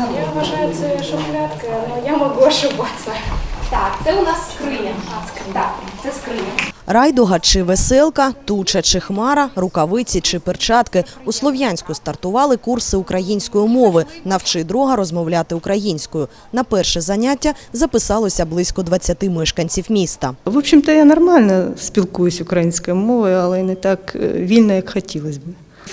Я вважаю, це шухлядки, але я можу ошибатися. Так, це у нас скриня. Так, це скриня. Райдуга чи веселка, туча чи хмара, рукавиці чи перчатки. У Слов'янську стартували курси української мови «Навчи друга розмовляти українською». На перше заняття записалося близько 20 мешканців міста. В общем-то, я нормально спілкуюсь українською мовою, але не так е, вільно, як хотілося б.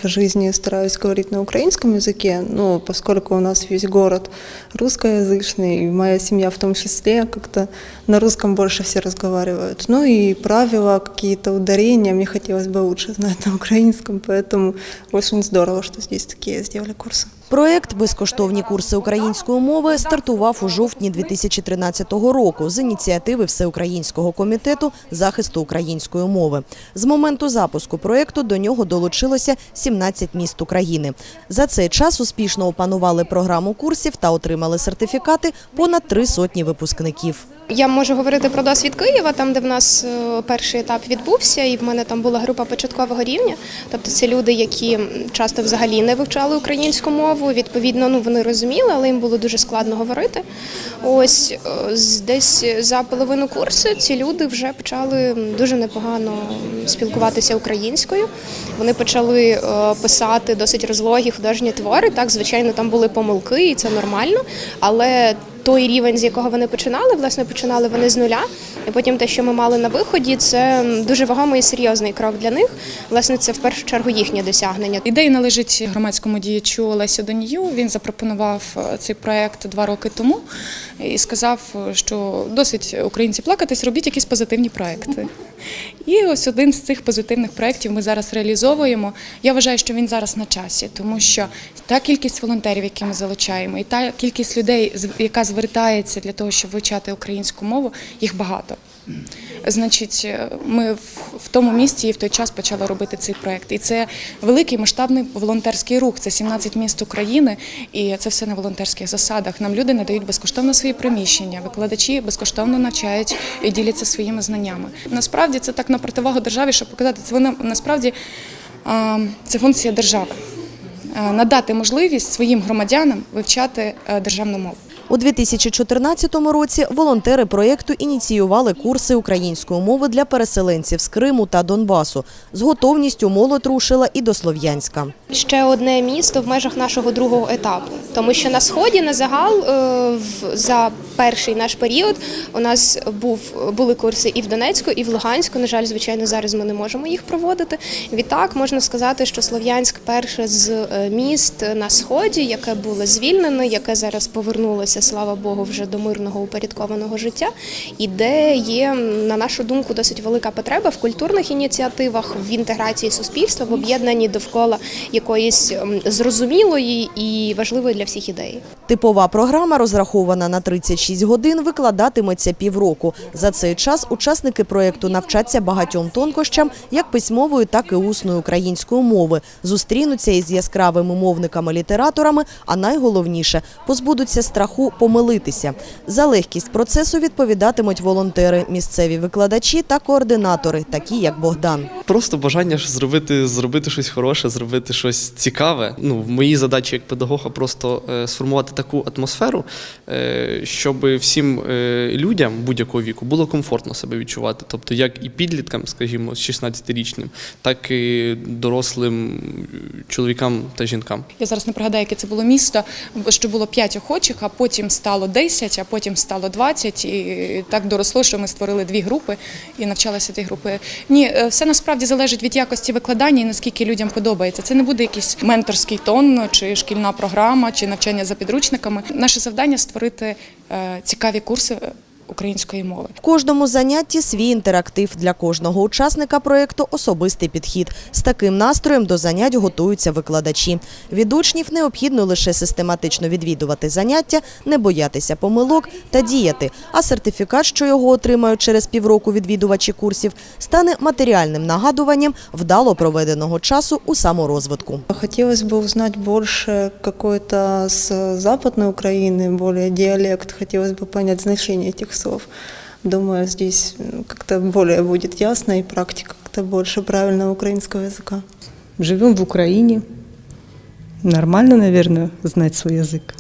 В жизни стараюсь говорить на украинском языке, но поскольку у нас весь город русскоязычный, и моя семья в том числе, как-то на русском больше все разговаривают. Ну и правила, какие-то ударения мне хотелось бы лучше знать на украинском, поэтому очень здорово, что здесь такие сделали курсы. Проєкт «Безкоштовні курси української мови» стартував у жовтні 2013 року з ініціативи Всеукраїнського комітету захисту української мови. З моменту запуску проєкту до нього долучилося 17 міст України. За цей час успішно опанували програму курсів та отримали сертифікати понад три сотні випускників. Я можу говорити про досвід Києва, там де в нас е, перший етап відбувся, і в мене там була група початкового рівня. Тобто це люди, які часто взагалі не вивчали українську мову. Відповідно, ну вони розуміли, але їм було дуже складно говорити. Ось е, десь за половину курсу ці люди вже почали дуже непогано спілкуватися українською. Вони почали е, писати досить розлогі художні твори. Так, звичайно, там були помилки, і це нормально, але той рівень, з якого вони починали, власне, починали вони з нуля. І потім те, що ми мали на виході, це дуже вагомий і серйозний крок для них. Власне, це в першу чергу їхнє досягнення. Ідея належить громадському діячу Олесю Донію. Він запропонував е, цей проект два роки тому і сказав, що досить українці плакатись, робіть якісь позитивні проекти. І ось один з цих позитивних проєктів ми зараз реалізовуємо. Я вважаю, що він зараз на часі, тому що та кількість волонтерів, які ми залучаємо, і та кількість людей, яка звертається для того, щоб вивчати українську мову, їх багато. Значить, е, ми тому місці і в той час почали робити цей проект. І це великий масштабний волонтерський рух. Це 17 міст України, і це все на волонтерських засадах. Нам люди надають безкоштовно свої приміщення, викладачі безкоштовно навчають і діляться своїми знаннями. Насправді це так на противагу державі, щоб показати це вона насправді це функція держави. Надати можливість своїм громадянам вивчати е, державну мову. У 2014 році волонтери проєкту ініціювали курси української мови для переселенців з Криму та Донбасу. З готовністю молодь рушила і до Слов'янська. Ще одне місто в межах нашого другого етапу, тому що на сході на загал е, за перший наш період у нас був були курси і в Донецьку, і в Луганську. На жаль, звичайно, зараз ми не можемо їх проводити. Відтак можна сказати, що Слов'янськ перше з е, міст на сході, яке було звільнене, яке зараз повернулося, слава Богу, вже до мирного упорядкованого життя, і де є, на нашу думку, досить велика потреба в культурних ініціативах, в інтеграції суспільства, в об'єднанні довкола якоїсь зрозумілої і важливої для всіх ідеї. Типова програма, розрахована на 36 годин, викладатиметься півроку. За цей час учасники проєкту навчаться багатьом тонкощам як письмової, так і усної української мови. Зустрінуться із яскравими мовниками-літераторами, а найголовніше – позбудуться страху помилитися. За легкість процесу відповідатимуть волонтери, місцеві викладачі та координатори, такі як Богдан. Просто бажання ж зробити, зробити щось хороше, зробити щось цікаве. Ну, в моїй задачі як педагога просто е, сформувати таку атмосферу, е, щоб всім е, людям будь-якого віку було комфортно себе відчувати. Тобто, як і підліткам, скажімо, з 16-річним, так і дорослим чоловікам та жінкам. Я зараз не пригадаю, яке це було місто, що було 5 охочих, а потім стало 10, а потім стало 20, і так доросло, що ми створили дві групи і навчалися ті групи. Ні, е, все насправді залежить від якості викладання і наскільки людям подобається. Це не буде якийсь менторський тон, чи шкільна програма, чи навчання за підручниками. Наше завдання створити е, цікаві курси української мови. В кожному занятті свій інтерактив для кожного учасника проєкту особистий підхід. З таким настроєм до занять готуються викладачі. Від учнів необхідно лише систематично відвідувати заняття, не боятися помилок та діяти. А сертифікат, що його отримають через півроку відвідувачі курсів, стане матеріальним нагадуванням вдало проведеного часу у саморозвитку. Хотелось бы узнать больше какой-то с западной Украины, более диалект. Хотелось бы понять значение этих слов. Думаю, здесь как-то более будет ясно и практика как-то больше правильного украинского языка. Живем в Украине. Нормально, наверное, знать свой язик.